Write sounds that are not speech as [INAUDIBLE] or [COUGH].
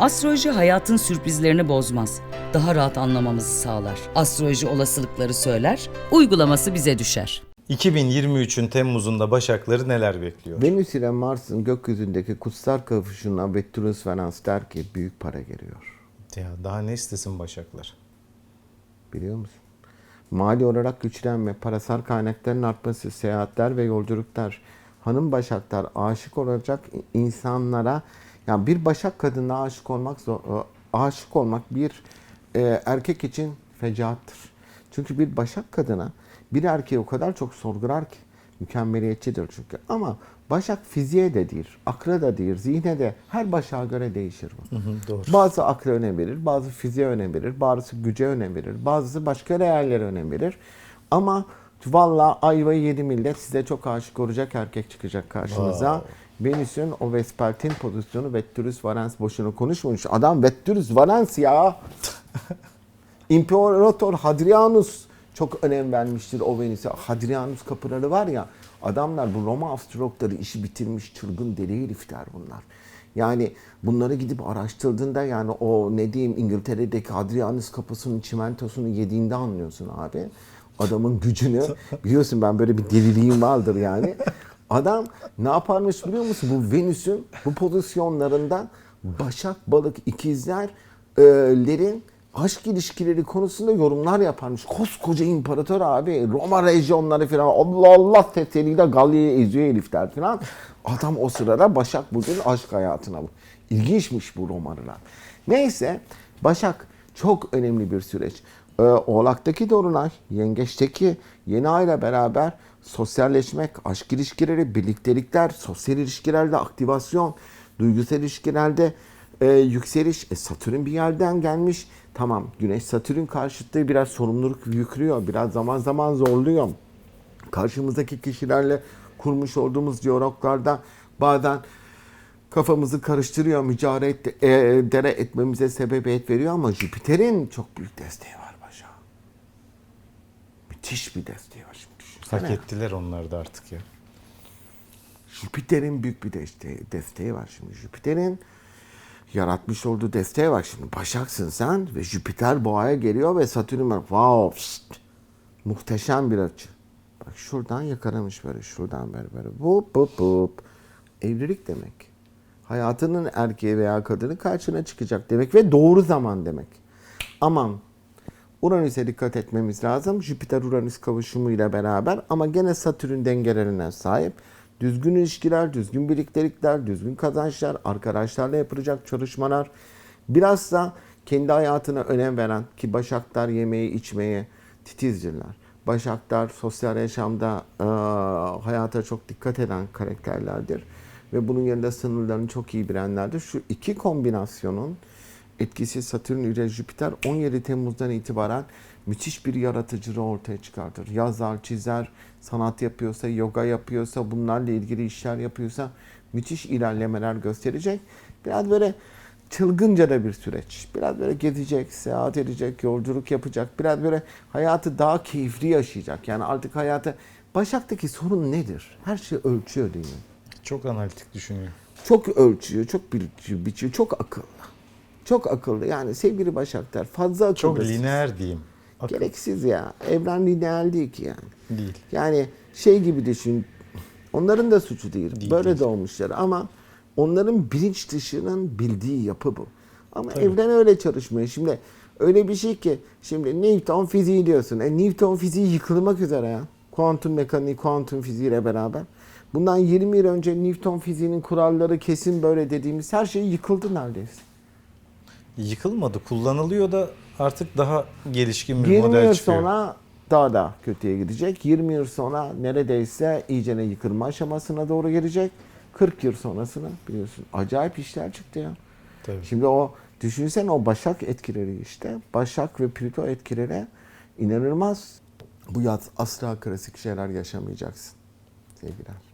Astroloji hayatın sürprizlerini bozmaz. Daha rahat anlamamızı sağlar. Astroloji olasılıkları söyler, uygulaması bize düşer. 2023'ün Temmuz'unda Başakları neler bekliyor? Venüs ile Mars'ın gökyüzündeki kutsal kavuşuna Vetturus Venans der ki büyük para geliyor. Ya daha ne istesin Başaklar? Biliyor musun? Mali olarak güçlenme, parasal kaynakların artması, seyahatler ve yolculuklar. Hanım başaklar aşık olacak insanlara, yani bir başak kadına aşık olmak e, aşık olmak bir e, erkek için fecaattır. Çünkü bir başak kadına bir erkeği o kadar çok sorgular ki mükemmeliyetçidir çünkü. Ama başak fiziğe de değil, akla da değil, zihne de her başağa göre değişir bu. Hı hı, doğru. Bazı akla önem verir, bazı fiziğe önem verir, bazısı güce önem verir, bazısı başka değerlere önem verir. Ama valla ayvayı yedi millet size çok aşık olacak erkek çıkacak karşınıza. Wow. Venüs'ün o Vespertin pozisyonu Vetturus Valens boşuna konuşmamış. Adam Vetturus Valens ya. [LAUGHS] İmparator Hadrianus çok önem vermiştir o Venüs'e. Hadrianus kapıları var ya adamlar bu Roma astrologları işi bitirmiş çılgın deli herifler bunlar. Yani bunları gidip araştırdığında yani o ne diyeyim İngiltere'deki Hadrianus kapısının çimentosunu yediğinde anlıyorsun abi. Adamın gücünü [LAUGHS] biliyorsun ben böyle bir deliliğim vardır yani. Adam ne yaparmış biliyor musun? Bu Venüs'ün bu pozisyonlarından Başak, Balık, ikizlerlerin aşk ilişkileri konusunda yorumlar yaparmış. Koskoca imparator abi. Roma rejyonları falan. Allah Allah sesliyle Galya'yı eziyor herifler falan. Adam o sırada Başak bugün aşk hayatına bu. İlginçmiş bu Romalılar. Neyse Başak çok önemli bir süreç. Ee, Oğlak'taki Dolunay, Yengeç'teki yeni ayla beraber sosyalleşmek, aşk ilişkileri, birliktelikler, sosyal ilişkilerde aktivasyon, duygusal ilişkilerde e, yükseliş. E, Satürn bir yerden gelmiş. Tamam Güneş Satürn karşıtlığı biraz sorumluluk yüklüyor. Biraz zaman zaman zorluyor. Karşımızdaki kişilerle kurmuş olduğumuz diyaloglarda bazen kafamızı karıştırıyor, mücadele etmemize sebebiyet veriyor ama Jüpiter'in çok büyük desteği var. Müthiş bir desteği var şimdi düşünsene. Hak ettiler onlar da artık ya. Jüpiter'in büyük bir desteği, desteği var şimdi. Jüpiter'in yaratmış olduğu desteği var şimdi. Başaksın sen ve Jüpiter boğaya geliyor ve Satürn var. Wow, şşt. muhteşem bir açı. Bak şuradan yakalamış böyle, şuradan böyle böyle. Bup bup bup. Evlilik demek. Hayatının erkeği veya kadını karşına çıkacak demek ve doğru zaman demek. Aman Uranüs'e dikkat etmemiz lazım. Jüpiter-Uranüs kavuşumuyla beraber ama gene Satürn dengelerine sahip. Düzgün ilişkiler, düzgün birliktelikler, düzgün kazançlar, arkadaşlarla yapılacak çalışmalar. Biraz da kendi hayatına önem veren ki Başaklar yemeği içmeye titizdirler. Başaklar sosyal yaşamda e, hayata çok dikkat eden karakterlerdir. Ve bunun yanında sınırlarını çok iyi bilenlerdir. Şu iki kombinasyonun etkisi Satürn ile Jüpiter 17 Temmuz'dan itibaren müthiş bir yaratıcılığı ortaya çıkartır. Yazar, çizer, sanat yapıyorsa, yoga yapıyorsa, bunlarla ilgili işler yapıyorsa müthiş ilerlemeler gösterecek. Biraz böyle çılgınca da bir süreç. Biraz böyle gezecek, seyahat edecek, yolculuk yapacak. Biraz böyle hayatı daha keyifli yaşayacak. Yani artık hayatı... Başak'taki sorun nedir? Her şey ölçüyor değil mi? Çok analitik düşünüyor. Çok ölçüyor, çok biçiyor, çok akıllı. Çok akıllı. Yani sevgili Başaklar fazla akıllı. Çok lineer diyeyim. Akıl Gereksiz ya. Evren lineer değil ki yani. değil. Yani şey gibi düşün. Onların da suçu değil. Değil, Böyle değil. doğmuşlar ama onların bilinç dışının bildiği yapı bu. Ama evren öyle çalışmıyor. Şimdi öyle bir şey ki şimdi Newton fiziği diyorsun. E Newton fiziği yıkılmak üzere ya. Kuantum mekaniği, kuantum fiziğiyle beraber. Bundan 20 yıl önce Newton fiziğinin kuralları kesin böyle dediğimiz her şey yıkıldı neredeyse. Yıkılmadı. Kullanılıyor da artık daha gelişkin bir 20 model yıl çıkıyor. sonra daha da kötüye gidecek. 20 yıl sonra neredeyse iyicene yıkılma aşamasına doğru gelecek. 40 yıl sonrasına biliyorsun acayip işler çıktı ya. Tabii. Şimdi o düşünsene o Başak etkileri işte. Başak ve Plüto etkileri inanılmaz. Bu yaz asla klasik şeyler yaşamayacaksın sevgiler.